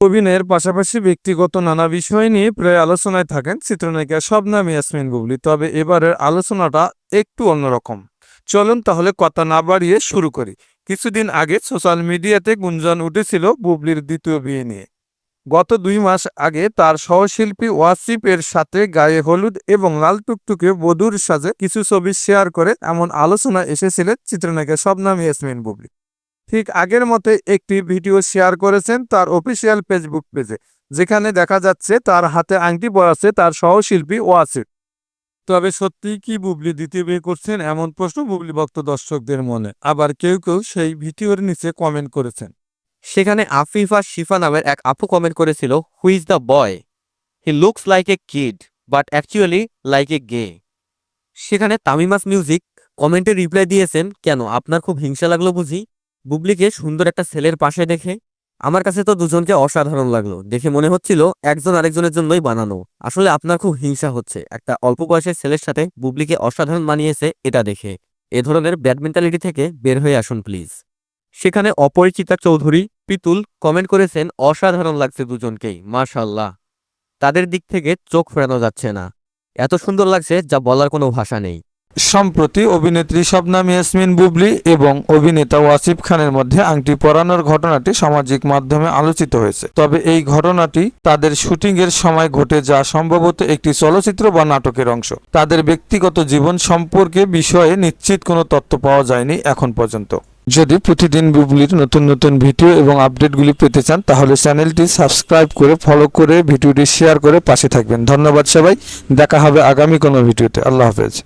অভিনয়ের পাশাপাশি ব্যক্তিগত নানা বিষয় নিয়ে প্রায় আলোচনায় থাকেন চিত্রনায়িকা শবনাম ইয়াসমিন বুবলি। তবে এবারের আলোচনাটা একটু অন্যরকম। চলুন তাহলে কথা না বাড়িয়ে শুরু করি। কিছুদিন আগে সোশ্যাল মিডিয়াতে গুঞ্জন উঠেছিল বুবলির দ্বিতীয় বিয়ে নিয়ে। গত দুই মাস আগে তার সহশিল্পী ওয়াসিফের সাথে গায়ে হলুদ এবং লাল টুকটুকে বধুর সাজে কিছু ছবি শেয়ার করে এমন আলোচনা এসেছিলেন চিত্রনায়িকা শবনাম ইয়াসমিন বুবলি। ঠিক আগের মতে একটি ভিডিও শেয়ার করেছেন তার অফিসিয়াল ফেসবুক পেজে, যেখানে দেখা যাচ্ছে তার হাতে আংটি পরাচ্ছে তার সহশিল্পী ওয়াসিফ তবে সত্যি কি বুবলি দ্বিতীয় বিয়ে করছেন এমন প্রশ্ন বুবলি ভক্ত দর্শকদের মনে। আবার কেউ কেউ সেই ভিডিওর নিচে কমেন্ট করেছেন। সেখানে আফিফা শিফা নামের এক আপু কমেন্ট করেছিল who is the boy he looks like a kid but actually like a gay সেখানে তামিমাস মিউজিক কমেন্টে রিপ্লাই দিয়েছেন, কেন? আপনার খুব হিংসা লাগল বুঝি? বুবলিকে সুন্দর একটা ছেলের পাশে দেখে আমার কাছে তো দুজনকে অসাধারণ লাগল। দেখে মনে হচ্ছিল একজন আরেকজনের জন্যই বানানো। আসলে আপনার খুব হিংসা হচ্ছে। একটা অল্প বয়সের ছেলের সাথে বুবলিকে অসাধারণ মানিয়েছে এটা দেখে। এ ধরনের ব্যাড মেন্টালিটি থেকে বের হয়ে আসুন, প্লিজ। সেখানে অপরিচিতা চৌধুরী, পিতুল কমেন্ট করেছেন, অসাধারণ লাগছে দুজনকেই মাশাল্লাহ তাদের দিক থেকে চোখ ফেরানো যাচ্ছে না। এত সুন্দর লাগছে যা বলার কোনো ভাষা নেই। সম্প্রতি অভিনেত্রী শবনাম ইয়াসমিন বুবলি এবং অভিনেতা ওয়াসিফ খানের মধ্যে আংটি পরানোর ঘটনাটি সামাজিক মাধ্যমে আলোচিত হয়েছে। তবে এই ঘটনাটি তাদের শুটিং এর সময় ঘটে যা সম্ভবত একটি চলচ্চিত্র বা নাটকের অংশ। তাদের ব্যক্তিগত জীবন সম্পর্কে বিষয়ে নিশ্চিত কোনো তথ্য পাওয়া যায়নি এখন পর্যন্ত। যদি প্রতিদিন বুবলির নতুন নতুন ভিডিও এবং আপডেটগুলি পেতে চান, তাহলে চ্যানেলটি সাবস্ক্রাইব করে ফলো করে ভিডিওটি শেয়ার করে পাশে থাকবেন। ধন্যবাদ সবাই। দেখা হবে আগামী কোনো ভিডিওতে। আল্লাহ হাফেজ।